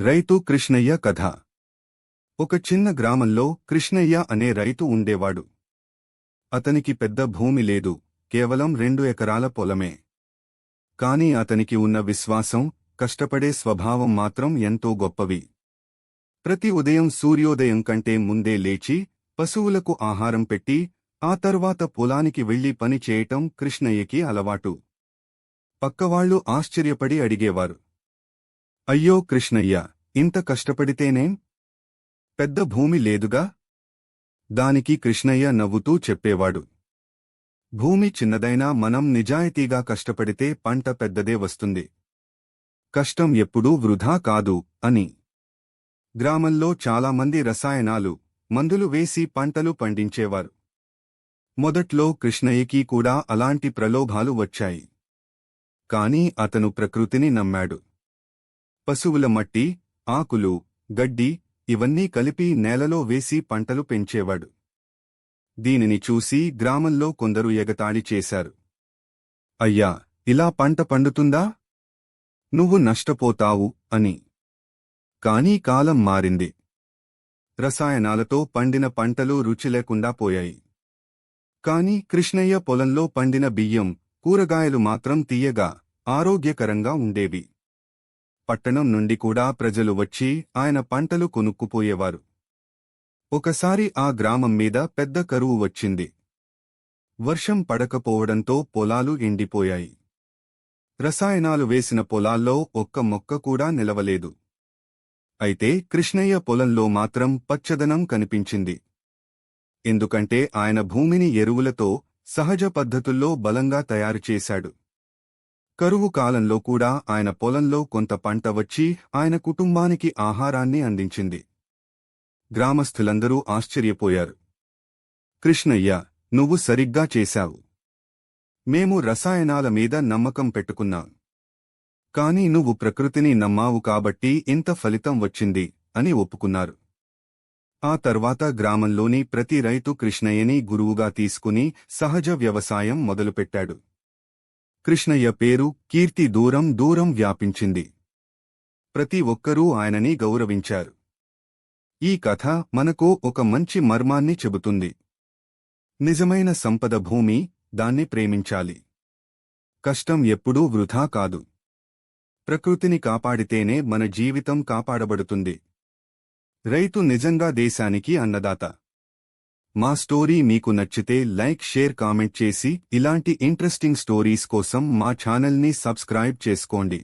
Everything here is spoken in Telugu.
రైతు కృష్ణయ్య కథ. ఒక చిన్న గ్రామంలో కృష్ణయ్య అనే రైతు ఉండేవాడు. అతనికి పెద్ద భూమి లేదు కేవలం రెండు ఎకరాల పొలమే. కాని అతనికి ఉన్న విశ్వాసం కష్టపడే స్వభావం మాత్రం ఎంతో గొప్పవి. ప్రతి ఉదయం సూర్యోదయం కంటే ముందే లేచి పశువులకు ఆహారం పెట్టి ఆ తర్వాత పొలానికి వెళ్ళి పని చేయటం కృష్ణయ్యకి అలవాటు. పక్కవాళ్ళు ఆశ్చర్యపడి అడిగేవారు. అయ్యో కృష్ణయ్య ఇంత కష్టపడితేనేం? పెద్ద భూమి లేదుగా? దానికి కృష్ణయ్య నవ్వుతూ చెప్పేవాడు. భూమి చిన్నదైనా మనం నిజాయితీగా కష్టపడితే పంట పెద్దదే వస్తుంది. కష్టం ఎప్పుడూ వృధా కాదు అని. గ్రామంలో చాలామంది రసాయనాలు మందులు వేసి పంటలు పండించేవారు. మొదట్లో కృష్ణయ్యకి కూడా అలాంటి ప్రలోభాలు వచ్చాయి. కాని అతను ప్రకృతిని నమ్మాడు. పశువుల మట్టి ఆకులు గడ్డి ఇవన్నీ కలిపి నేలలో వేసి పంటలు పెంచేవాడు. దీనిని చూసి గ్రామంలో కొందరు ఎగతాళి చేశారు. అయ్యా ఇలా పంట పండుతుందా? నువ్వు నష్టపోతావు అని. కానీ కాలం మారింది. రసాయనాలతో పండిన పంటలు రుచి లేకుండా పోయాయి. కాని కృష్ణయ్య పొలంలో పండిన బియ్యం కూరగాయలు మాత్రం తీయగా ఆరోగ్యకరంగా ఉండేవి. పట్టణం నుండి కూడా ప్రజలు వచ్చి ఆయన పంటలు కొనుక్కుపోయేవారు. ఒకసారి ఆ గ్రామం మీద పెద్ద కరువు వచ్చింది. వర్షం పడకపోవడంతో పొలాలు ఎండిపోయాయి. రసాయనాలు వేసిన పొలాల్లో ఒక్క మొక్క కూడా నిలవలేదు. అయితే కృష్ణయ్య పొలంలో మాత్రం పచ్చదనం కనిపించింది. ఎందుకంటే ఆయన భూమిని ఎరువులతో సహజ పద్ధతుల్లో బలంగా తయారు చేశాడు. కరువు కాలంలో కూడా ఆయన పొలంలో కొంత పంట వచ్చి ఆయన కుటుంబానికి ఆహారాన్ని అందించింది. గ్రామస్థులందరూ ఆశ్చర్యపోయారు. కృష్ణయ్య నువ్వు సరిగ్గా చేశావు. మేము రసాయనాల మీద నమ్మకం పెట్టుకున్నాం. కాని నువ్వు ప్రకృతిని నమ్మావు కాబట్టి ఇంత ఫలితం వచ్చింది అని ఒప్పుకున్నారు. ఆ తర్వాత గ్రామంలోని ప్రతి రైతు కృష్ణయ్యని గురువుగా తీసుకుని సహజ వ్యవసాయం మొదలుపెట్టాడు. కృష్ణయ్య పేరు కీర్తి దూరం దూరం వ్యాపించింది. ప్రతి ఒక్కరూ ఆయనని గౌరవించారు. ఈ కథ మనకు ఒక మంచి మర్మాన్ని చెబుతుంది. నిజమైన సంపద భూమి దాన్ని ప్రేమించాలి. కష్టం ఎప్పుడూ వృధా కాదు. ప్రకృతిని కాపాడితేనే మన జీవితం కాపాడబడుతుంది. రైతు నిజంగా దేశానికి అన్నదాత. మా స్టోరీ మీకు నచ్చితే లైక్ షేర్ కామెంట్ చేసి ఇలాంటి ఇంట్రెస్టింగ్ స్టోరీస్ కోసం మా ఛానల్ని సబ్స్క్రైబ్ చేసుకోండి.